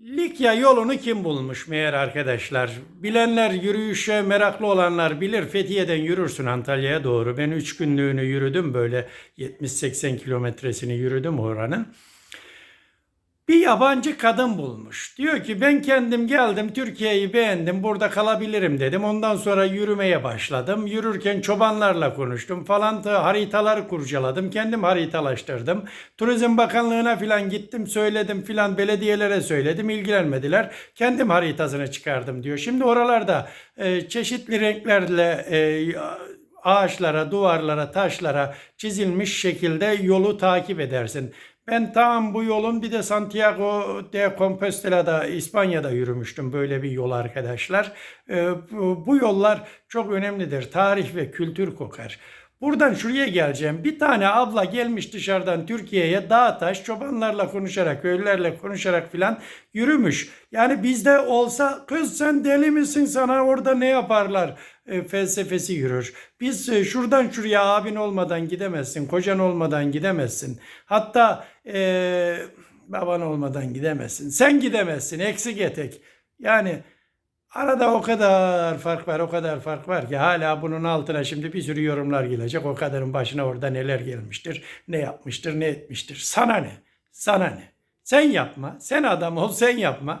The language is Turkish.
Likya yolunu kim bulmuş meğer arkadaşlar? Bilenler, yürüyüşe meraklı olanlar bilir. Fethiye'den yürürsün Antalya'ya doğru. Ben 3 günlüğünü yürüdüm böyle 70-80 kilometresini yürüdüm oranın. Bir yabancı kadın bulmuş. Diyor ki ben kendim geldim Türkiye'yi beğendim burada kalabilirim dedim. Ondan sonra yürümeye başladım. Yürürken çobanlarla konuştum falan da haritaları kurcaladım. Kendim haritalaştırdım. Turizm Bakanlığı'na filan gittim söyledim filan belediyelere söyledim ilgilenmediler. Kendim haritasını çıkardım diyor. Şimdi oralarda e, çeşitli renklerle e, ağaçlara, duvarlara, taşlara çizilmiş şekilde yolu takip edersin. Ben tam bu yolun bir de Santiago de Compostela'da İspanya'da yürümüştüm böyle bir yol arkadaşlar. Ee, bu, bu yollar çok önemlidir. Tarih ve kültür kokar. Buradan şuraya geleceğim. Bir tane abla gelmiş dışarıdan Türkiye'ye dağ taş çobanlarla konuşarak, köylülerle konuşarak filan yürümüş. Yani bizde olsa kız sen deli misin sana orada ne yaparlar e, felsefesi yürür. Biz e, şuradan şuraya abin olmadan gidemezsin, kocan olmadan gidemezsin. Hatta e, baban olmadan gidemezsin. Sen gidemezsin eksik etek. Yani Arada o kadar fark var, o kadar fark var ki hala bunun altına şimdi bir sürü yorumlar gelecek. O kadının başına orada neler gelmiştir, ne yapmıştır, ne etmiştir. Sana ne? Sana ne? Sen yapma. Sen adam ol, sen yapma.